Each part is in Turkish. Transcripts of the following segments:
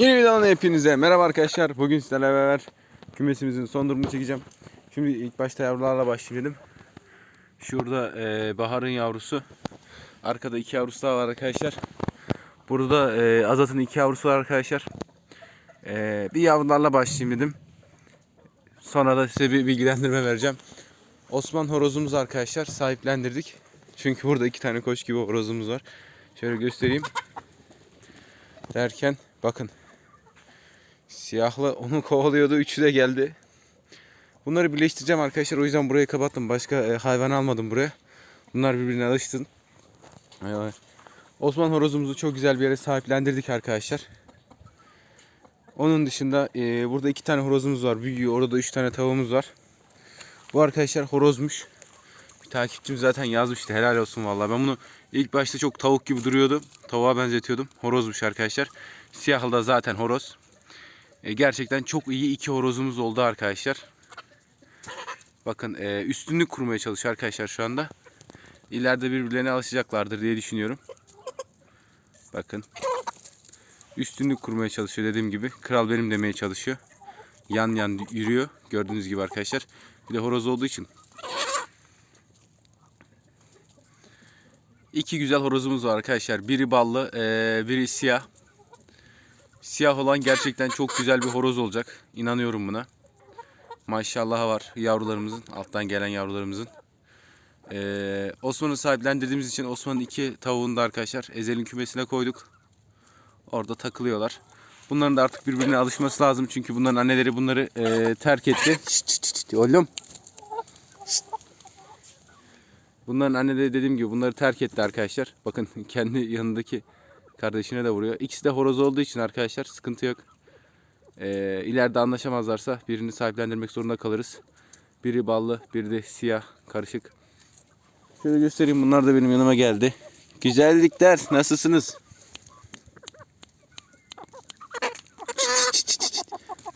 Yeni videodan hepinize merhaba arkadaşlar. Bugün sizlerle beraber kümesimizin son durumunu çekeceğim. Şimdi ilk başta yavrularla başlayalım. Şurada e, Bahar'ın yavrusu. Arkada iki yavrusu daha var arkadaşlar. Burada e, Azat'ın iki yavrusu var arkadaşlar. E, bir yavrularla başlayayım dedim. Sonra da size bir bilgilendirme vereceğim. Osman horozumuz arkadaşlar sahiplendirdik. Çünkü burada iki tane koç gibi horozumuz var. Şöyle göstereyim. Derken bakın. Siyahlı onu kovalıyordu. Üçü de geldi. Bunları birleştireceğim arkadaşlar. O yüzden burayı kapattım. Başka e, hayvan almadım buraya. Bunlar birbirine alışsın. Evet. Osman horozumuzu çok güzel bir yere sahiplendirdik arkadaşlar. Onun dışında e, burada iki tane horozumuz var. Büyüyor. Orada üç tane tavuğumuz var. Bu arkadaşlar horozmuş. Bir takipçim zaten yazmıştı. Helal olsun vallahi. Ben bunu ilk başta çok tavuk gibi duruyordu. Tavuğa benzetiyordum. Horozmuş arkadaşlar. Siyahlı da zaten horoz. E, gerçekten çok iyi iki horozumuz oldu arkadaşlar. Bakın e, üstünlük kurmaya çalışıyor arkadaşlar şu anda. İleride birbirlerine alışacaklardır diye düşünüyorum. Bakın. Üstünlük kurmaya çalışıyor dediğim gibi. Kral benim demeye çalışıyor. Yan yan yürüyor. Gördüğünüz gibi arkadaşlar. Bir de horoz olduğu için İki güzel horozumuz var arkadaşlar. Biri ballı, eee, biri siyah. Siyah olan gerçekten çok güzel bir horoz olacak. İnanıyorum buna. Maşallah var yavrularımızın, alttan gelen yavrularımızın. Eee Osman'ı sahiplendirdiğimiz için Osman'ın iki tavuğunu da arkadaşlar Ezel'in kümesine koyduk. Orada takılıyorlar. Bunların da artık birbirine alışması lazım çünkü bunların anneleri bunları eee, terk etti. Şşt, şşt, şşt, oğlum. Bunların anneleri dediğim gibi bunları terk etti arkadaşlar. Bakın kendi yanındaki kardeşine de vuruyor. İkisi de horoz olduğu için arkadaşlar sıkıntı yok. Ee, ileride anlaşamazlarsa birini sahiplendirmek zorunda kalırız. Biri ballı, biri de siyah karışık. Şöyle göstereyim bunlar da benim yanıma geldi. Güzellikler nasılsınız?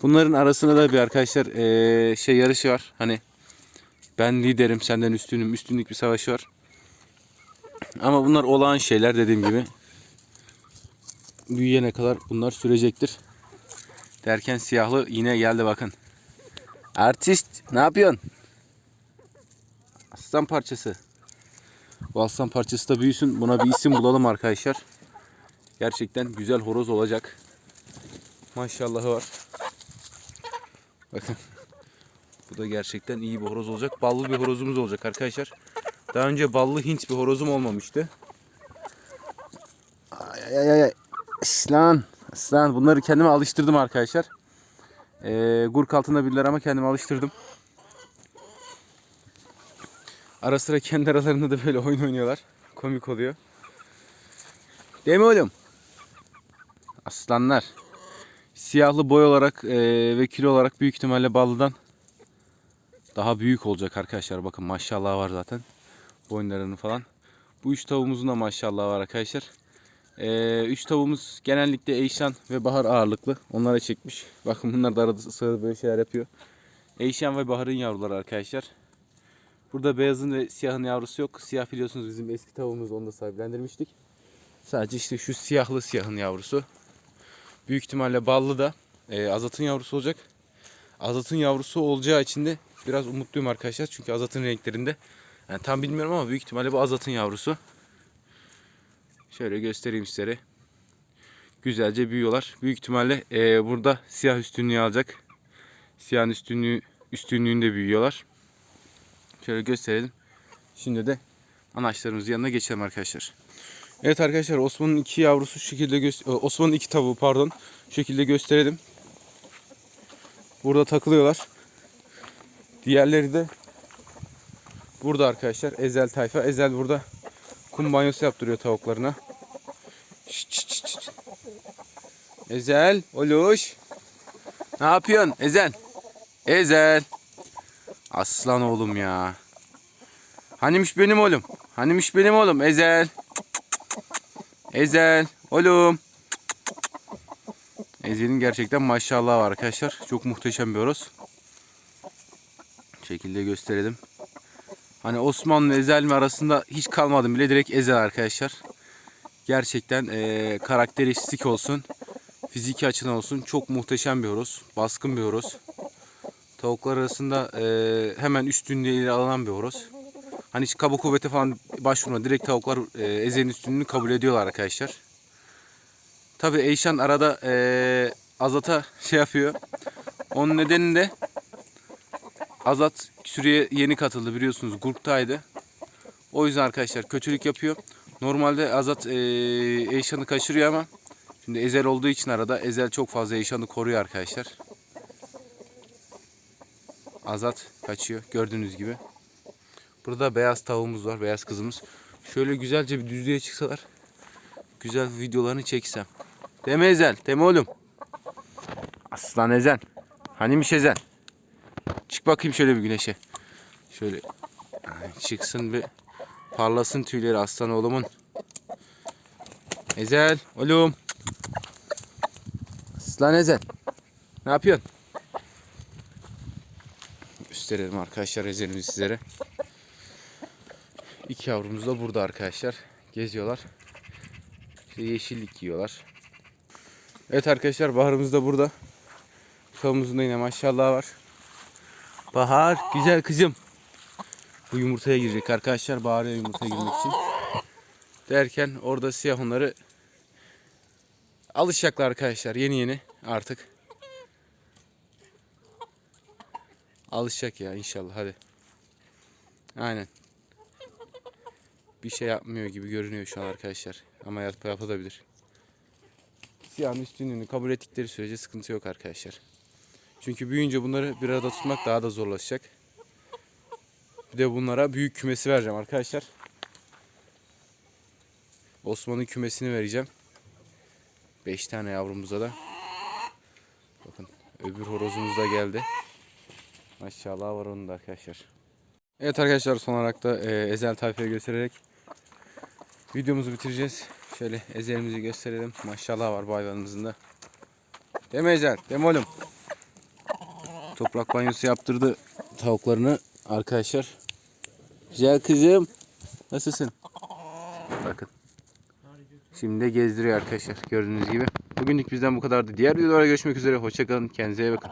Bunların arasında da bir arkadaşlar ee, şey yarışı var. Hani ben liderim senden üstünüm. Üstünlük bir savaşı var. Ama bunlar olağan şeyler dediğim gibi. Büyüyene kadar bunlar sürecektir. Derken siyahlı yine geldi bakın. Artist ne yapıyorsun? Aslan parçası. Bu aslan parçası da büyüsün. Buna bir isim bulalım arkadaşlar. Gerçekten güzel horoz olacak. Maşallahı var. Bakın. Bu da gerçekten iyi bir horoz olacak. Ballı bir horozumuz olacak arkadaşlar. Daha önce ballı Hint bir horozum olmamıştı. Ay ay ay. Aslan. Aslan. Bunları kendime alıştırdım arkadaşlar. Ee, gurk altında birler ama kendime alıştırdım. Ara sıra kendi aralarında da böyle oyun oynuyorlar. Komik oluyor. Değil mi oğlum? Aslanlar. Siyahlı boy olarak e, ve kilo olarak büyük ihtimalle ballıdan daha büyük olacak arkadaşlar. Bakın maşallah var zaten. Boyunlarını falan. Bu üç tavuğumuzun da maşallah var arkadaşlar. Ee, üç tavuğumuz genellikle Eyşan ve Bahar ağırlıklı. Onlara çekmiş. Bakın bunlar da arada sırada böyle şeyler yapıyor. Eyşan ve Bahar'ın yavruları arkadaşlar. Burada beyazın ve siyahın yavrusu yok. Siyah biliyorsunuz bizim eski tavuğumuz onu da sahiplendirmiştik. Sadece işte şu siyahlı siyahın yavrusu. Büyük ihtimalle ballı da e, Azat'ın yavrusu olacak. Azat'ın yavrusu olacağı için de biraz umutluyum arkadaşlar. Çünkü Azat'ın renklerinde. Yani tam bilmiyorum ama büyük ihtimalle bu Azat'ın yavrusu. Şöyle göstereyim sizlere. Güzelce büyüyorlar. Büyük ihtimalle e, burada siyah üstünlüğü alacak. Siyahın üstünlüğü, üstünlüğünde büyüyorlar. Şöyle gösterelim. Şimdi de anaçlarımızın yanına geçelim arkadaşlar. Evet arkadaşlar Osman'ın iki yavrusu şu şekilde göster Osman'ın iki tavuğu pardon şu şekilde gösterelim. Burada takılıyorlar. Diğerleri de burada arkadaşlar. Ezel tayfa. Ezel burada kum banyosu yaptırıyor tavuklarına. Ezel, oluş. Ne yapıyorsun Ezel? Ezel. Aslan oğlum ya. Hanimiş benim oğlum? Hanimiş benim oğlum? Ezel. Ezel. Oğlum. Ezel'in gerçekten maşallah var arkadaşlar. Çok muhteşem bir horoz. şekilde gösterelim. Hani Osmanlı Ezel mi arasında hiç kalmadım bile direkt Ezel arkadaşlar. Gerçekten e, karakteristik olsun. fiziki açıdan olsun çok muhteşem bir horoz. Baskın bir horoz. Tavuklar arasında e, hemen üstünlüğüyle alınan bir horoz. Hani hiç kaba kuvvete falan başvurma. Direkt tavuklar e, Ezel'in üstünlüğünü kabul ediyorlar arkadaşlar. Tabi Eyşan arada e, Azat'a şey yapıyor. Onun nedeni de Azat sürüye yeni katıldı biliyorsunuz gruptaydı. O yüzden arkadaşlar kötülük yapıyor. Normalde Azat e, Eyşan'ı kaçırıyor ama şimdi Ezel olduğu için arada Ezel çok fazla Eyşan'ı koruyor arkadaşlar. Azat kaçıyor gördüğünüz gibi. Burada beyaz tavuğumuz var, beyaz kızımız. Şöyle güzelce bir düzlüğe çıksalar güzel videolarını çeksem. Deme Ezel, deme oğlum. Aslan Ezel. Hanimiş Ezel. Bakayım şöyle bir güneşe. Şöyle çıksın bir parlasın tüyleri aslan oğlumun. Ezel oğlum. Aslan Ezel. Ne yapıyorsun? Gösterelim arkadaşlar Ezel'imizi sizlere. İki yavrumuz da burada arkadaşlar. Geziyorlar. İşte yeşillik yiyorlar. Evet arkadaşlar baharımız da burada. Tavuğumuzun da yine maşallah var. Bahar güzel kızım. Bu yumurtaya girecek arkadaşlar. Bahar'a yumurtaya girmek için. Derken orada siyah onları alışacaklar arkadaşlar. Yeni yeni artık. Alışacak ya inşallah hadi. Aynen. Bir şey yapmıyor gibi görünüyor şu an arkadaşlar. Ama yap yapabilir. Siyahın üstünlüğünü kabul ettikleri sürece sıkıntı yok arkadaşlar. Çünkü büyüyünce bunları bir arada tutmak daha da zorlaşacak. Bir de bunlara büyük kümesi vereceğim arkadaşlar. Osman'ın kümesini vereceğim. 5 tane yavrumuza da. Bakın öbür horozumuz da geldi. Maşallah var onun da arkadaşlar. Evet arkadaşlar son olarak da e, Ezel tayfayı göstererek videomuzu bitireceğiz. Şöyle Ezel'imizi gösterelim. Maşallah var bu hayvanımızın da. Deme Ezel, deme oğlum. Toprak banyosu yaptırdı tavuklarını arkadaşlar. Güzel kızım. Nasılsın? Bakın. Şimdi de gezdiriyor arkadaşlar gördüğünüz gibi. Bugünlük bizden bu kadardı. Diğer videolara görüşmek üzere. Hoşçakalın. Kendinize iyi bakın.